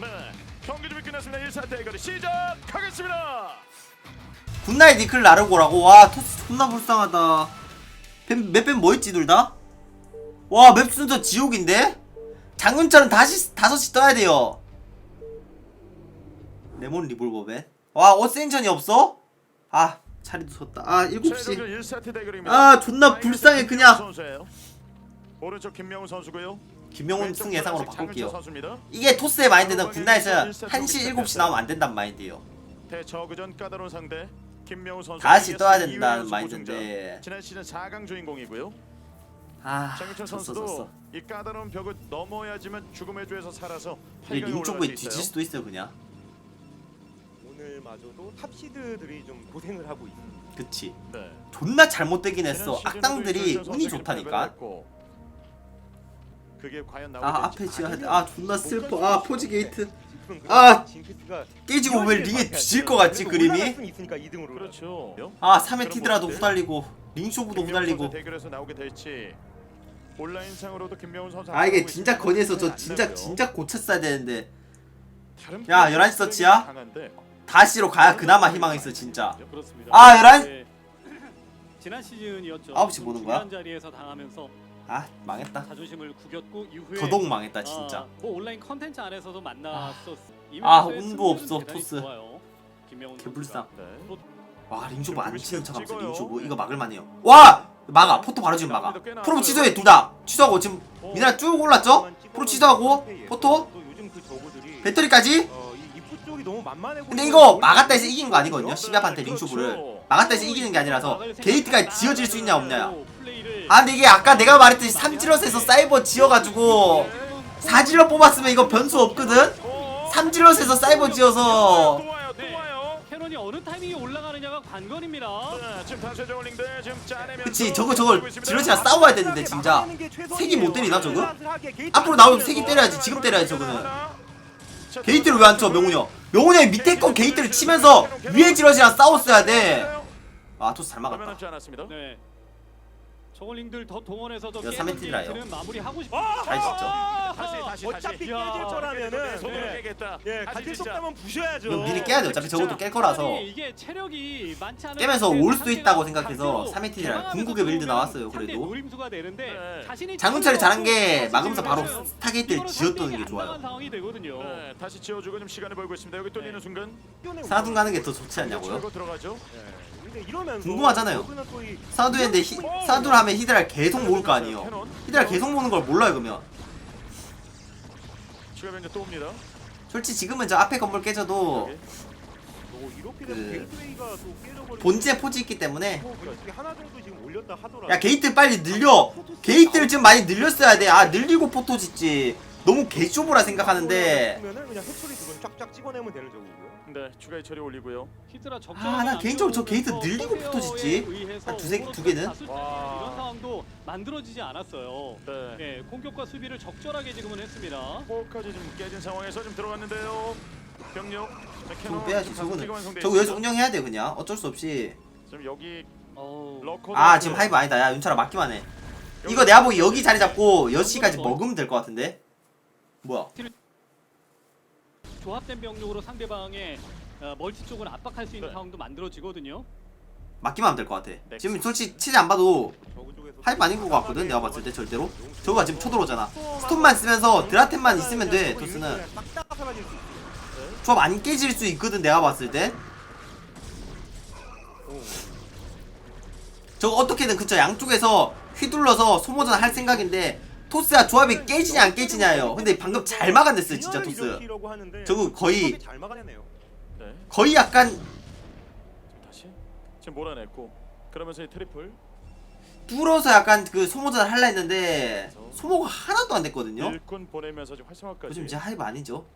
네. 경기 준비 끝났습니다. 1사 대결이 시작하겠습니다. 굿나잇 니클 나르고라고 와 토스 존나 불쌍하다 맵맵 뭐였지 둘 다? 와 맵 순서 지옥인데? 장윤철은 다시 다섯시 떠야 돼요 레몬 리볼버맨 와 어센션이 없어? 아 자리도 섰다 아 7시 최종전 1세트 대결입니다. 아 존나 불쌍해 그냥. 오른쪽 김명훈 선수고요. 김명훈 왼쪽 승 예상으로 바꿀게요. 이게 토스의 마인드는 굿나잇은 1시 7시 나오면 안 된단 마인드예요 대저그전 까다로운 상대 김명훈 선수. 다시 떠야 된다는 마인드인데. 지난 시즌 4강 주인공이고요. 아 장윤철 선수도 이 까다로운 벽을 넘어야지만 죽음의 조에서 살아서 근데 8강에 링쪽부에 올라갈 수 뒤질. 수도 있어요 그냥 오늘마저도 탑시드들이 좀 고생을 하고 있습니다. 그치 네. 존나 잘못되긴 했어 악당들이 운이 좋다니까 그게 과연 나오게 아. 앞에 지어야 돼 아 존나 슬퍼 아 포지 게이트 아! 징크스가 깨지고 왜 링에 뒤질 것 같지 그림이? 있으니까 2등으로. 그렇죠. 아 3회 티드라도 후달리고 링쇼부도 후달리고 대결에서 나오게 될지 온라인상으로도 김명훈 선수 아 이게 진짜. 건의해서 저안 진짜. 진짜 고쳤어야 되는데 야, 플레이어들이 11시 서치야? 다시로 가야 그나마 희망 있어 진짜 그렇습니다. 아, 열한? 네. 지난 시즌이었죠. 아홉 시 보는 거야? 중요한 자리에서 당하면서 아 망했다. 자존심을 구겼고 이후에 더더욱 망했다 진짜. 아, 뭐 온라인 컨텐츠 안에서도 만났었. 아, 운도 없어, 토스. 개불쌍. 네. 와 링쇼부 안 치는 척 하면서 찍어요. 링쇼부 이거 막을 만해요. 와! 막아 포토 바로 지금 막아. 프로 취소해 둘 다. 취소하고 지금 미나 쭉 올랐죠? 프로 취소하고 포토? 그 배터리까지? 어, 근데 이거 막았다 해서 이긴 거 아니거든요? 네, 12합한테 링쇼부를 막았다 해서 이기는 게 아니라서 게이트가 지어질 수 있냐 없냐 플레이를 아 근데 이게 아까 내가 말했듯이 삼질럿에서 사이버 지어가지고 사질럿 뽑았으면 이거 변수 없거든? 삼질럿에서 사이버 지어서 또 와요 또 와요 캐논이 어느 타이밍에 올라가느냐가 관건입니다. 네, 그치 저거 저걸 질럿이랑 싸워야 되는데 진짜 색이 못 때리나, 저거? 앞으로 나오면 색이 때려야지 지금 때려야지 저거는 게이트를 왜 안 쳐 명훈이 형 명훈이 형이 밑에 거 게이트를 치면서 위에 질럿이랑 싸웠어야 돼아 토스 잘 막았다. 네. 저글링들 더 동원해서 저 이거 깨는 삼회팀이라요. 게이트는 마무리하고 싶. 잘 짓죠. 다시 다시 어차피 다시. 깨질 야, 거라면은 손으로 네. 깨겠다. 예, 다시 같은 진짜. 속담은 부셔야죠. 미리 깨야 돼 어차피 저것도 깰 거라서 이게 체력이 많지 않은 깨면서 상태에서 올 수도 있다고 생각해서 강제로 3회 팀이라 개방하면서 궁극의 빌드 나왔어요 그래도 노림수가 되는데 네. 자신이 장윤철이 잘한 게 막으면서 바로 스타게이트를 지었던 게 좋아요 상황이 되거든요. 네, 다시 지어주고 좀 시간을 벌고 있습니다. 여기 뚫리는 네. 순간 사둔 가는 게 더 좋지 않냐고요? 들어가죠. 궁금하잖아요. 사두인데 히, 사두를 하면 히드라를 계속 모을 거 아니에요. 히드라 계속 모는 걸 몰라요 그러면. 솔직히 지금은 저 앞에 건물 깨져도 그 본진에 포지 있기 때문에 올렸다 하더라도 야 게이트 빨리 늘려. 게이트를 지금 많이 늘렸어야 돼아 늘리고 포토 짓지. 너무 개쇼보라 생각하는데. 그러면은 그냥 두번 쫙쫙 찍어내면 되는 저거고요. 네, 추가 처리 올리고요. 히드라 적절하게 아, 난 개인적으로 저 게이트 늘리고 붙어지지. 의해서 한 두세- 오버로드가 두 개는? 와. 이런 상황도 만들어지지 않았어요. 네. 네, 공격과 수비를 적절하게 지금은 했습니다. 포까지 좀 깨진 상황에서 좀 들어갔는데요. 병력. 네, 저거 캐논 빼야지 저거는 완성돼 저거 여기서 있습니다. 운영해야 돼 그냥 어쩔 수 없이 지금 여기 어우, 러커. 아 지금 하이브 아니다 야 윤철아 맞기만 해 이거 내가 보기 여기 자리 잡고 6시까지 먹으면 될 것 같은데 뭐야 조합된 병력으로 상대방의 어, 멀티 쪽을 압박할 수 있는 네. 상황도 만들어지거든요. 맞기만 하면 될 것 같아. 지금 솔직히 치즈 안 봐도 하이브 아닌 것 같거든 내가 봤을 때 절대로. 저거가 지금 쳐들어오잖아. 스톤만 쓰면서 드라템만 있으면 돼수 있어. 조합 안 깨질 수 있거든 내가 봤을 때. 저거 어떻게든 그쵸 양쪽에서 휘둘러서 소모전 할 생각인데 토스야 조합이 깨지냐 안 깨지냐예요. 근데 방금 잘 막아냈어요 진짜 토스. 저거 거의. 네. 거의 약간 다시? 지금 몰아냈고. 그러면서 이 트리플. 뚫어서 약간 그 소모전 할라 했는데 소모가 하나도 안 됐거든요. 일꾼 보내면서 지금 활성화까지. 요즘 이제 하이브 아니죠?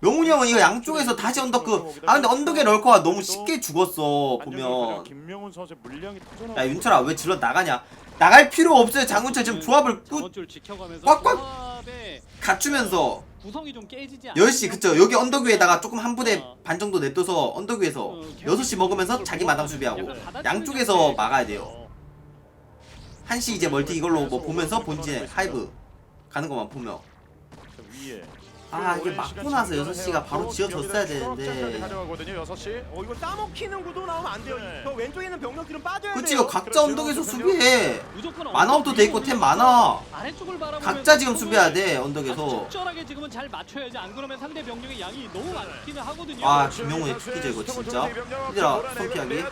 명훈이 형은 이거 양쪽에서 다시 언더크 아 근데 언덕에 럴커가 너무 쉽게 죽었어 보면. 김명훈 선수 물량이 터져나오고 야 윤철아 왜 질러 나가냐 나갈 필요 없어요. 장윤철 지금 조합을 꾹 자원줄 지켜가면서 꽉꽉 조합의 갖추면서 구성이 좀 깨지지 않 10시 그쵸. 여기 언덕 위에다가 조금 한 부대 반 정도 내둬서 언덕 위에서 어, 6시 먹으면서 자기 마당 수비하고 양쪽에서 막아야 돼요. 1시 이제 멀티 이걸로 뭐 보면서 본진에 하이브 가는 것만 보면 위에 아, 이게 맞고 나서 6시가 바로 지어졌어야 되는데. 가져가거든요. 6시. 어 이거 싸먹히는 구도 나오면 안 돼요. 네. 저 왼쪽에 있는 병력들은 빠져야 그치 돼요. 이거 각자 그렇죠. 언덕에서 수비해 무조건 만화업도 돼 있고 템 많아 아래쪽을 바라보면서 각자 지금 수비해야 돼 언덕에서 적절하게 지금은 잘 맞춰야지 안 그러면 상대 병력의 양이 너무 많기는 하거든요. 아 김용훈의 특기죠 이거 진짜 얘들아 손 피하기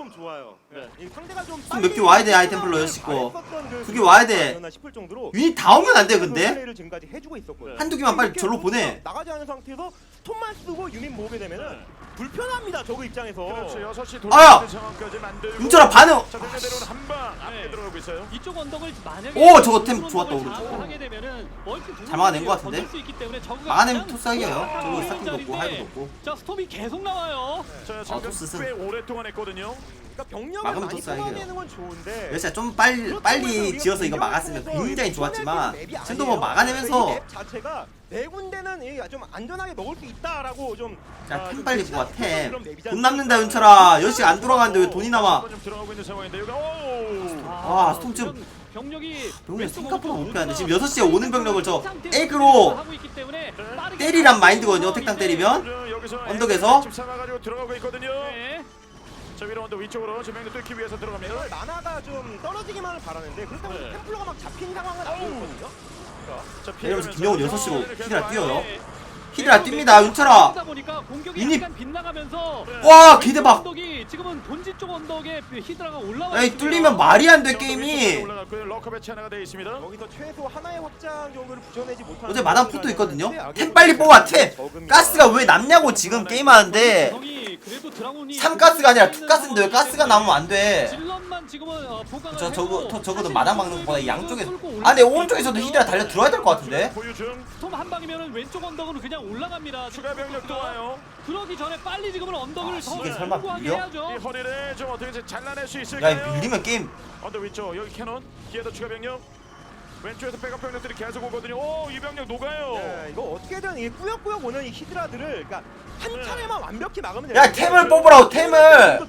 아 스톰 좋아요. 네. 이 상대가 좀 스톰 몇개 와야 돼, 아이템 플러 여섯 거. 그 두개 와야 돼. 싶을 정도로 유닛 다 오면 안 돼 근데 플레이를 지금까지 해주고 있었거든요. 한두 개만 빨리 절로 보내 나가지 않은 상태에서 스톰만 쓰고 유닛 모으게 되면은 네. 불편합니다. 저그 입장에서. 그렇죠. 6시 아야! 돌아가는 상황까지 만들고. 반응 자, 상대대로는 한방 앞에 네. 들어가고 있어요. 이쪽 언덕을 만약에 오, 저거 템 좋았다, 장악을 오른쪽. 하게 되면은 멀티 두 잘 막아낸 것 같은데? 건들 수 있기 때문에 저그가 막아내면 토스하기예요 강력한 저거 없고 자리인데 하이브도 없고 자 스톰이 계속 나와요. 자, 아, 토스는. 꽤 오랫동안 했거든요. 그러니까 병력을 막으면 많이. 뽑아내는 건 좋은데. 여차 좀 빨리 빨리 지어서 이거 막았으면 굉장히 좋았지만 지금도 뭐 막아내면서 맵 자체가 네 군데는 이좀 안전하게 먹을 수 있다라고 좀. 아, 야템 좀 빨리 있는 템돈 남는다 윤철아 여시 안 돌아가는데 왜 돈이 남아 한번 좀 들어가고 있는 상황인데 여기 오. 아, 스톰 지금 병력이 생각보다 못 피하네. 지금 오른쪽 6시에 오는 병력을 저 액으로 빠르게 때리란 마인드거든요 택당 때리면 언덕에서? 지금 삼아가지고 들어가고 있거든요. 네. 자 위로 언덕 위쪽으로 병력 뚫기 위해서 들어갑니다. 이걸 만화가 좀 떨어지기만을 바라는데 그렇다고 네. 템플러가 막 잡힌 상황은 아니거든요. 자, 이러면서 김영훈 6시로 히드라 뛰어요 네. 히드라 뜁니다 윤철아 보니까 공격이 유닛. 약간 빗나가면서 와 왼쪽 기대박 언덕이 지금은 본진 쪽 언덕에 히드라가 올라와 에이 있습니다. 뚫리면 말이 안 돼 게임이 올라갔고요. 돼 있습니다. 여기서 최소 하나의 확장 정도를 부셔내지 못하는 어제 마당 포도 있거든요 템 빨리 뽑아 템. 가스가 왜 남냐고 지금 게임하는데 구성이 그래도 드라곤이 3가스가 아니라 2가스인데 왜 가스가 남으면 안돼 질럿만 지금은 어, 보강을 저 저거 저, 적어도 마당 막는 것보다 양쪽에 아 근데 오른쪽에서도. 히드라 달려 들어야 될 것 같은데 보유 중. 스톰 한 방이면은 왼쪽 언덕으로 그냥 올라갑니다. 추가 병력 또 와요. 그러기 전에 빨리 지금은 언덕을 아, 더 이게 설마 밀려? 해야죠. 이 허리를 좀 어떻게 좀 잘라낼 수 있을까요? 야 밀리면 게임 언덕 위쪽 여기 캐논 뒤에도 추가 병력. 왼쪽에서 백업 병력들이 계속 오거든요. 오, 이 병력 녹아요. 네, 이거 어떻게든 이 꾸역꾸역 오는 이 히드라들을 그러니까 한 차례만 완벽히 막으면 돼요. 야 템을 뽑으라고 템을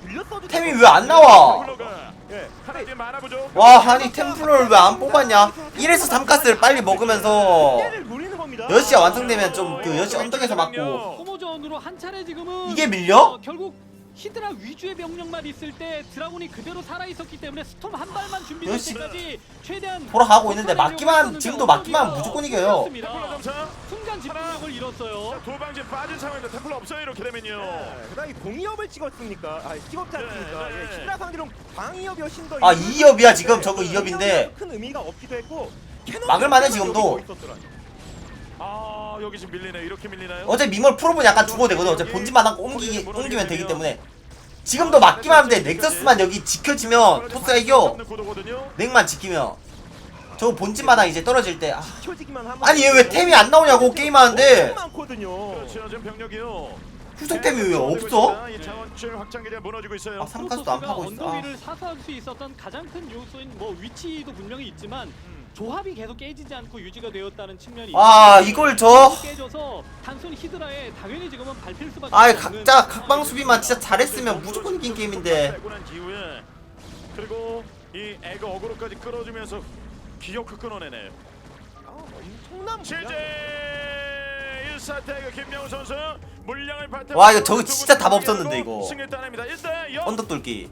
템이. 왜 안 나와 템플러가 예. 하나 뒤에 많아 보죠. 와 아니 템플러를 왜 안 뽑았냐 1에서 3가스를 빨리 먹으면서 때를 노리는 겁니다. 10시가 완성되면 좀 그 10시 언덕에서 맞고 소모전으로 한 차례 지금은 이게 밀려? 어, 결국 히드라 위주의 병력만 있을 때 드라곤이 그대로 살아 있었기 때문에 스톰 한 발만 준비될 역시 때까지 최대한 돌아가고 있는데 맞기만 했었는데 지금도 언덕이가 무조건 이겨요 템플러. 순간 집중력을 잃었어요. 방진 빠진 상황인데 템플러 없어요. 이렇게 되면요. 네, 그다음에 공이업을 찍었으니까 아 찍었지 않습니까? 네, 네. 예, 히드라 상대로 방이업이 훨씬 더 아, 있는 2업이야, 지금 저거 공이업이 2업인데. 큰 의미가 없기도 했고 캐논 막을 만해, 자체가 지금도. 있었더라고요. 아, 여기 지금 밀리네요. 이렇게 밀리나요? 어제 미몰 프로분 약간 죽어도 되거든. 어제 본진만 하고 옮기, 옮기면 되기 때문에. 지금도 맞기만 하면 돼. 넥서스만 여기 지켜지면 토스가 이겨. 넥만 지키면. 저 본진마당 이제 떨어질 때 아, 아니 얘 왜 템이 안 나오냐고 게임하는데. 그렇죠. 후속템이 왜 없어? 아, 삼가스도 안 파고 있어. 아. 언덕위를 사수할 수 있었던 가장 큰 요소인 뭐 위치도 분명히 있지만 조합이 계속 깨지지 않고 유지가 되었다는 측면이 아 이걸 저 깨져서 단순 히드라에 당연히 지금은 밟힐 수밖에 아이 없는 각자 각방 수비만 진짜 잘했으면 무조건 이긴 게임인데 빼고 난 이후에 그리고 이 애가 어그로까지 끌어주면서 기어크 끊어내네요. 아, 엄청난 실제 1사태가 김명우 선수 물량을 바탕 와, 이거 저거 진짜 답 없었는데, 이거. 승리 따냅니다. 일단 영 언덕 돌기